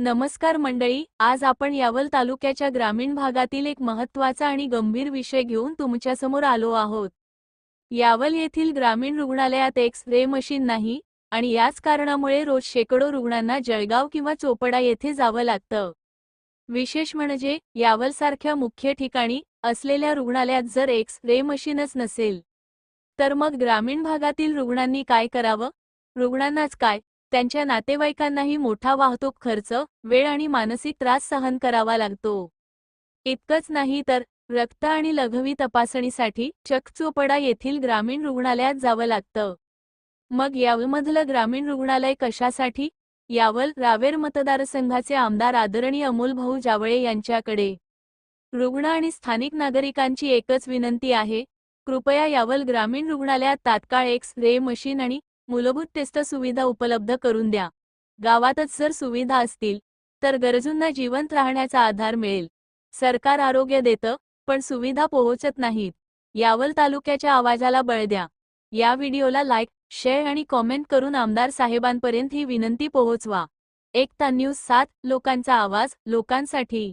नमस्कार मंडळी आज आपण यावल तालुक्याच्या ग्रामीण भागातील एक महत्त्वाचा आणि गंभीर विषय घेऊन तुमच्यासमोर आलो आहोत. यावल येथील ग्रामीण रुग्णालयात एक्स रे मशीन नाही आणि याच कारणामुळे रोज शेकडो रुग्णांना जळगाव किंवा चोपडा येथे जावं लागतं. विशेष म्हणजे यावलसारख्या मुख्य ठिकाणी असलेल्या रुग्णालयात जर एक्स रे मशीनच नसेल तर मग ग्रामीण भागातील रुग्णांनी काय करावं? रुग्णांनाच काय? त्यांच्या नातेवाईकांनाही मोठा वाहतूक खर्च वेळ आणि मानसिक त्रास सहन करावा लागतो. इतकंच नाही तर रक्त आणि लघवी तपासणीसाठी चकचोपडा येथील ग्रामीण रुग्णालयात जावं लागतं. मग यावलमधलं ग्रामीण रुग्णालय कशासाठी? यावल रावेर मतदारसंघाचे आमदार आदरणीय अमोल भाऊ जावळे यांच्याकडे. रुग्ण आणि स्थानिक नागरिकांची एकच विनंती आहे कृपया यावल ग्रामीण रुग्णालयात तात्काळ एक्स रे मशीन आणि मूलभूत टेस्ट सुविधा उपलब्ध करून द्या. गावातच जर सुविधा असतील तर गरजूंना जिवंत राहण्याचा आधार मिळेल. सरकार आरोग्य देतं पण सुविधा पोहोचत नाहीत. यावल तालुक्याच्या आवाजाला बळ द्या. या व्हिडिओला लाईक शेअर आणि कॉमेंट करून आमदार साहेबांपर्यंत ही विनंती पोहोचवा. एकता न्यूज सात लोकांचा आवाज लोकांसाठी.